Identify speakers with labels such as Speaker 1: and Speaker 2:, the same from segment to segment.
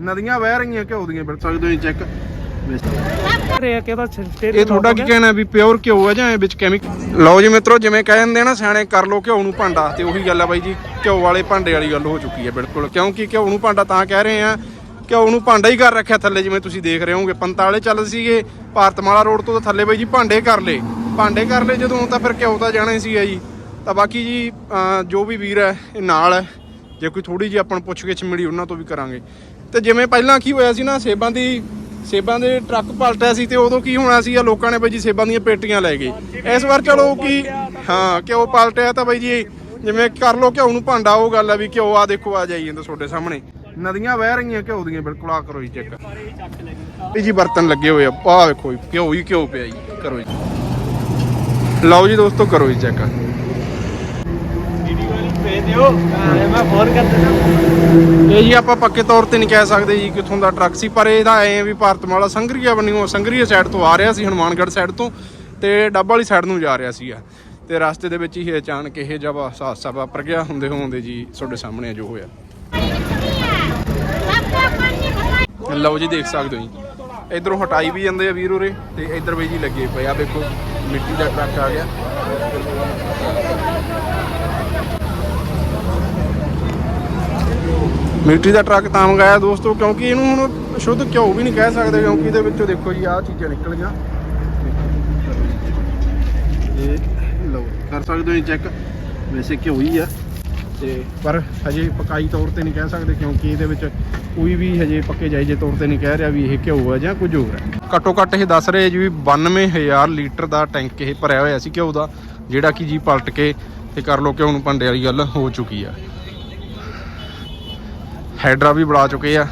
Speaker 1: ਨਦੀਆਂ ਵਹਿ ਰਹੀਆਂ ਘਿਓ ਦੀਆਂ ਬਿਲ ਸਕਦੇ ਹੋ ਚੈੱਕ ਇਹ ਤੁਹਾਡਾ ਕੀ ਕਹਿਣਾ ਵੀ ਪਿਓਰ ਘਿਓ ਹੈ ਜਾਂ ਇਹ ਵਿੱਚ ਕੈਮੀਕਲ ਲਓ ਜੀ ਮਿੱਤਰੋ ਜਿਵੇਂ ਕਹਿ ਆ ਨਾ ਸਿਆਣੇ ਕਰ ਲੋ ਘਿਓ ਨੂੰ ਭਾਂਡਾ ਤੇ ਉਹੀ ਗੱਲ ਹੈ ਬਾਈ ਜੀ ਘਿਓ ਵਾਲੇ ਭਾਂਡੇ ਵਾਲੀ ਗੱਲ ਹੋ ਚੁੱਕੀ ਹੈ ਬਿਲਕੁਲ। ਕਿਉਂਕਿ ਘਿਓ ਨੂੰ ਭਾਂਡਾ ਤਾਂ ਕਹਿ ਰਹੇ ਆ ਘਿਓ ਨੂੰ ਭਾਂਡਾ ਹੀ ਕਰ ਰੱਖਿਆ ਥੱਲੇ ਜਿਵੇਂ ਤੁਸੀਂ ਦੇਖ ਰਹੇ ਹੋਗੇ ਪੰਤਾਲੇ ਚੱਲ ਸੀਗੇ ਭਾਰਤਮਾਲਾ ਰੋਡ ਤੋਂ ਤਾਂ ਥੱਲੇ ਬਾਈ ਜੀ ਭਾਂਡੇ ਕਰ ਲਏ। ਭਾਂਡੇ ਕਰ ਲਏ ਜਦੋਂ ਤਾਂ ਫਿਰ ਘਿਓ ਤਾਂ ਜਾਣਾ ਹੀ ਸੀਗਾ ਜੀ। ਤਾਂ ਬਾਕੀ ਜੀ ਜੋ ਵੀ ਵੀਰ ਹੈ ਇਹ ਨਾਲ ਹੈ। ਜੇ ਕੋਈ ਥੋੜੀ ਜਿਹੀ ਆਪਾਂ ਨੂੰ ਪੁੱਛ ਗਿੱਛ ਮਿਲੀ ਉਹਨਾਂ ਤੋਂ ਵੀ ਕਰਾਂਗੇ। ਤੇ ਜਿਵੇਂ ਪਹਿਲਾਂ ਕੀ ਹੋਇਆ ਸੀ ਨਾ, ਸੇਬਾਂ ਦੀ, ਸੇਬਾਂ ਦੇ ਟਰੱਕ ਪਲਟਿਆ ਸੀ ਤੇ ਉਦੋਂ ਕੀ ਹੋਣਾ ਸੀ ਆ, ਲੋਕਾਂ ਨੇ ਬਾਈ ਜੀ ਸੇਬਾਂ ਦੀਆਂ ਪੇਟੀਆਂ ਲੈ ਗਏ। ਇਸ ਵਾਰ ਚਲੋ ਕੀ, ਹਾਂ, ਘਿਓ ਪਲਟਿਆ ਤਾਂ ਬਾਈ ਜੀ, ਜਿਵੇਂ ਕਰ ਲੋ ਘਿਓ ਨੂੰ ਭਾਂਡਾ, ਉਹ ਗੱਲ ਆ ਵੀ ਘਿਓ ਆ ਦੇਖੋ, ਆ ਜਾਈ ਜਾਂਦਾ ਤੁਹਾਡੇ ਸਾਹਮਣੇ। ਨਦੀਆਂ ਵਹਿ ਰਹੀਆਂ ਘਿਓ ਦੀਆਂ, ਬਿਲਕੁਲ ਆ ਕਰੋ ਜੀ ਚੈੱਕ। ਇਹ ਜੀ ਬਰਤਨ ਲੱਗੇ ਹੋਏ ਆ, ਆਹ ਵੇਖੋ ਘਿਓ ਹੀ ਘਿਓ ਪਿਆ ਜੀ, ਕਰੋ ਜੀ। ਲਓ ਜੀ ਦੋਸਤੋ, ਕਰੋ ਜੀ ਚੈੱਕ।
Speaker 2: ਭੇਜ ਮੈਂ ਫੋਨ ਕਰ ਦਿੰਦਾ
Speaker 1: ਇਹ ਜੀ ਆਪਾਂ ਪੱਕੇ ਤੌਰ ਤੇ ਨਹੀਂ ਕਹਿ ਸਕਦੇ ਜੀ ਕਿੱਥੋਂ ਦਾ ਟਰੱਕ ਸੀ, ਪਰ ਇਹਦਾ ਐ ਵੀ ਭਾਰਤਮਾਲਾ ਸੰਗਰੀਆ ਬੰਨਿਓ ਸੰਗਰੀਆ ਸਾਈਡ ਤੋਂ ਆ ਰਿਹਾ ਸੀ, ਹਨੂਮਾਨਗੜ੍ਹ ਸਾਈਡ ਤੋਂ, ਤੇ ਡੱਬ ਵਾਲੀ ਸਾਈਡ ਨੂੰ ਜਾ ਰਿਹਾ ਸੀਗਾ। ਤੇ ਰਸਤੇ ਦੇ ਵਿੱਚ ਹੀ ਅਚਾਨਕ ਇਹ ਜਵਾ ਹਾਦਸਾ ਵਾਪਰ ਗਿਆ, ਹੁੰਦੇ ਹੁੰਦੇ ਜੀ ਤੁਹਾਡੇ ਸਾਹਮਣੇ ਜੋ ਹੋਇਆ। ਲਓ ਜੀ, ਦੇਖ ਸਕਦੇ ਹੋ ਜੀ। ਇਧਰੋਂ ਹਟਾਈ ਵੀ ਜਾਂਦੇ ਆ ਵੀਰ ਉਰੇ, ਤੇ ਇਧਰ ਵੀ ਜੀ ਲੱਗੇ ਪਏ ਆ ਵੇਖੋ ਮਿੱਟੀ ਦਾ ਟਰੱਕ ਆ ਗਿਆ। ਮਿੱਟੀ ਦਾ ਟਰੱਕ ਤਾਂ ਮੰਗਾਇਆ ਦੋਸਤੋ, ਕਿਉਂਕਿ ਇਹਨੂੰ ਹੁਣ ਸ਼ੁੱਧ ਘਿਓ ਵੀ ਨਹੀਂ ਕਹਿ ਸਕਦੇ, ਕਿਉਂਕਿ ਇਹਦੇ ਵਿੱਚੋਂ ਦੇਖੋ ਜੀ, ਆਹ ਚੀਜ਼ਾਂ ਨਿਕਲ ਗਈਆਂ। ਇਹ ਲਓ, ਕਰ ਸਕਦੇ ਹੋ ਚੈੱਕ ਵੈਸੇ ਘਿਓ ਹੀ ਆ, ਤੇ ਪਰ ਹਜੇ ਪਕਾਈ ਤੌਰ ਤੇ ਨਹੀਂ ਕਹਿ ਸਕਦੇ, ਕਿਉਂਕਿ ਇਹਦੇ ਵਿੱਚ ਕੋਈ ਵੀ ਹਜੇ ਪੱਕੇ ਜਾਇਜੇ ਤੌਰ ਤੇ ਨਹੀਂ ਕਹਿ ਰਿਹਾ ਵੀ ਇਹ ਘਿਓ ਆ ਜਾਂ ਕੁਝ ਹੋਰ ਹੈ ਘੱਟੋ ਘੱਟ ਇਹ ਦੱਸ ਰਹੇ ਜੀ ਵੀ 92000 ਲੀਟਰ ਦਾ ਟੈਂਕ ਇਹ ਭਰਿਆ ਹੋਇਆ ਸੀ ਘਿਓ ਦਾ, ਜਿਹੜਾ ਕਿ ਜੀ ਪਲਟ ਕੇ ਤੇ ਕਰ ਲੋ ਘਿਓ ਨੂੰ ਭੰਡੇ ਵਾਲੀ ਗੱਲ ਹੋ ਚੁੱਕੀ ਆ। ਹੈਡਰਾ ਵੀ ਬੁਲਾ ਚੁੱਕੇ ਆ।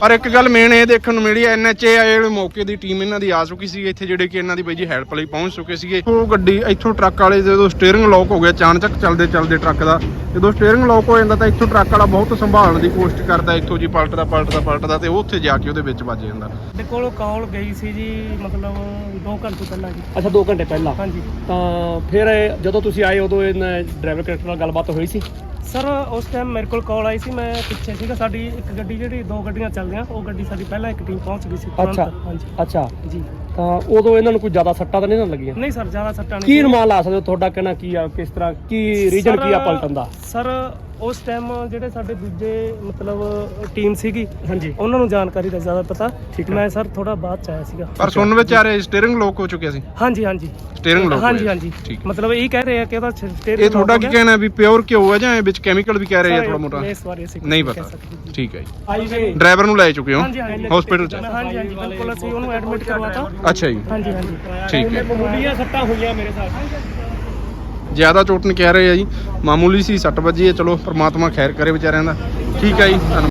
Speaker 1: ਪਰ ਇੱਕ ਗੱਲ ਮੇਨ ਇਹ ਦੇਖਣ ਨੂੰ ਮਿਲੀ ਐਨਐਚਏ ਆ ਮੌਕੇ ਦੀ ਟੀਮ ਇਹਨਾਂ ਦੀ ਆ ਚੁੱਕੀ ਸੀ ਇੱਥੇ ਜਿਹੜੇ ਕਿ ਇਹਨਾਂ ਦੀ ਬਾਈ ਜੀ ਹੈਲਪ ਲਈ ਪਹੁੰਚ ਚੁੱਕੇ ਸੀਗੇ। ਉਹ ਗੱਡੀ ਇੱਥੋਂ ਟਰੱਕ ਵਾਲੇ ਜਦੋਂ ਸਟੀਅਰਿੰਗ ਲੌਕ ਹੋ ਗਿਆ ਚਾਣਚੱਕ ਚੱਲਦੇ ਚੱਲਦੇ ਟਰੱਕ ਦਾ। ਜਦੋਂ ਸਟੀਅਰਿੰਗ ਲੌਕ ਹੋ ਜਾਂਦਾ ਤਾਂ ਇੱਥੋਂ ਟਰੱਕ ਵਾਲਾ ਬਹੁਤ ਸੰਭਾਲਣ ਦੀ ਕੋਸ਼ਿਸ਼ ਕਰਦਾ, ਇੱਥੋਂ ਜੀ ਪਲਟਦਾ ਪਲਟਦਾ ਪਲਟਦਾ ਤੇ ਉਹ ਉੱਥੇ ਜਾ ਕੇ ਉਹਦੇ ਵਿੱਚ ਵੱਜ ਜਾਂਦਾ।
Speaker 2: ਤੇ ਕੋਲੋਂ ਕਾਲ ਗਈ ਸੀ ਜੀ, ਮਤਲਬ 2 ਘੰਟੇ ਪਹਿਲਾਂ ਜੀ।
Speaker 3: ਅੱਛਾ 2 ਘੰਟੇ ਪਹਿਲਾਂ?
Speaker 2: ਹਾਂਜੀ।
Speaker 3: ਤਾਂ ਫਿਰ ਇਹ ਜਦੋਂ ਤੁਸੀਂ ਆਏ ਉਦੋਂ ਇਹਨਾਂ ਡਰਾਈਵਰ ਕਨੈਕਟਰ ਨਾਲ ਗੱਲਬਾਤ ਹੋਈ ਸੀ?
Speaker 2: ਸਰ ਉਸ ਟਾਈਮ ਮੇਰੇ ਕੋਲ ਕਾਲ ਆਈ ਸੀ ਮੈਂ ਪਿੱਛੇ ਸੀਗਾ ਸਾਡੀ ਇੱਕ ਗੱਡੀ ਜਿਹੜੀ ਦੋ ਗੱਡੀਆਂ ਚੱਲਦੀਆਂ ਉਹ ਗੱਡੀ ਸਾਡੀ ਪਹਿਲਾਂ ਇੱਕ ਟੀਮ ਪਹੁੰਚ ਗਈ ਸੀ ਤੁਰੰਤ।
Speaker 3: ਅੱਛਾ।
Speaker 2: ਹਾਂਜੀ।
Speaker 3: ਅੱਛਾ।
Speaker 2: ਜੀ।
Speaker 3: ਤਾਂ ਉਦੋਂ ਇਹਨਾਂ ਨੂੰ ਕੋਈ ਜ਼ਿਆਦਾ ਸੱਟਾਂ ਤਾਂ ਨਹੀਂ ਨਾ ਲੱਗੀਆਂ?
Speaker 2: ਨਹੀਂ ਸਰ ਜ਼ਿਆਦਾ ਸੱਟਾਂ ਨਹੀਂ
Speaker 3: ਕੀ
Speaker 2: ਸੀ।
Speaker 3: ਅਨੁਮਾਨ ਲਾ ਸਕਦੇ ਹੋ ਤੁਹਾਡਾ ਕਹਿਣਾ ਕੀ ਆ ਕਿਸ ਤਰ੍ਹਾਂ ਕੀ ਰੀਜਨ
Speaker 2: ਸਰ,
Speaker 3: ਕੀ ਆ ਪਲਟਣ ਦਾ?
Speaker 2: ਸਰ ਉਸ ਟਾਈਮ ਜਿਹੜੇ ਸਾਡੇ ਦੂਜੇ ਮਤਲਬ ਟੀਮ ਸੀਗੀ
Speaker 3: ਹਾਂਜੀ।
Speaker 2: ਉਹਨਾਂ ਨੂੰ ਜਾਣਕਾਰੀ ਦਾ ਜ਼ਿਆਦਾ ਪਤਾ। ਮੈਂ ਸਰ ਥੋੜਾ ਬਾਅਦ ਚ ਆਇਆ ਸੀਗਾ।
Speaker 1: ਪਰ ਸੁਣਨ ਵਿੱਚ ਆ ਰਿਹਾ ਸਟੀਅਰਿੰਗ ਲੌਕ ਹੋ ਚੁੱਕਿਆ ਸੀ।
Speaker 2: ਹਾਂਜੀ ਹਾਂਜੀ।
Speaker 1: ਸਟੀਅਰਿੰਗ ਲੌਕ
Speaker 2: ਹਾਂਜੀ ਹਾਂਜੀ। ਮਤਲਬ ਇਹ ਕਹਿ ਰਹੇ ਆ ਕਿ ਉਹਦਾ ਸਟੇਟ
Speaker 1: ਇਹ ਤੁਹਾਡਾ ਕੀ ਕਹਿਣਾ ਵੀ ਪਿਓਰ ਘਿਓ ਹੈ ਜਾਂ ਇਹ ਵਿੱਚ ਕੈਮੀਕਲ ਵੀ ਕਹਿ ਰਹੇ ਆ ਥੋੜਾ ਮੋਟਾ? ਨਹੀਂ ਪਤਾ। ਠੀਕ ਹੈ ਜੀ। ਡਰਾਈਵਰ ਨੂੰ ਲੈ ਚੁੱਕੇ ਹੋ?
Speaker 2: ਹਾਂਜੀ ਹਾਂਜੀ।
Speaker 1: ਹਸਪੀਟਲ ਚ?
Speaker 2: ਹਾਂਜੀ ਹਾਂਜੀ। ਬਿਲਕੁਲ ਅਸੀਂ ਉਹਨੂੰ ਐਡਮਿਟ ਕਰਵਾਤਾ
Speaker 1: ਅੱਛਾ ਜੀ।
Speaker 2: ਹਾਂਜੀ ਹਾਂਜੀ।
Speaker 1: ਠੀਕ ਹੈ।
Speaker 3: ਮਾਮੂਲੀਆਂ ਸੱਟਾਂ ਹੋਈਆਂ ਮੇਰੇ ਸਾਥ
Speaker 1: ਜ਼ਿਆਦਾ ਚੋਟ ਨਹੀਂ ਕਹਿ ਰਹੇ ਆ ਜੀ। ਮਾਮੂਲੀ ਸੀ, ਸੱਟ ਵੱਜੀ ਹੈ, ਚਲੋ ਪ੍ਰਮਾਤਮਾ ਖੈਰ ਕਰੇ ਵਿਚਾਰਿਆਂ ਦਾ। ਠੀਕ ਹੈ ਜੀ, ਧੰਨਵਾਦ।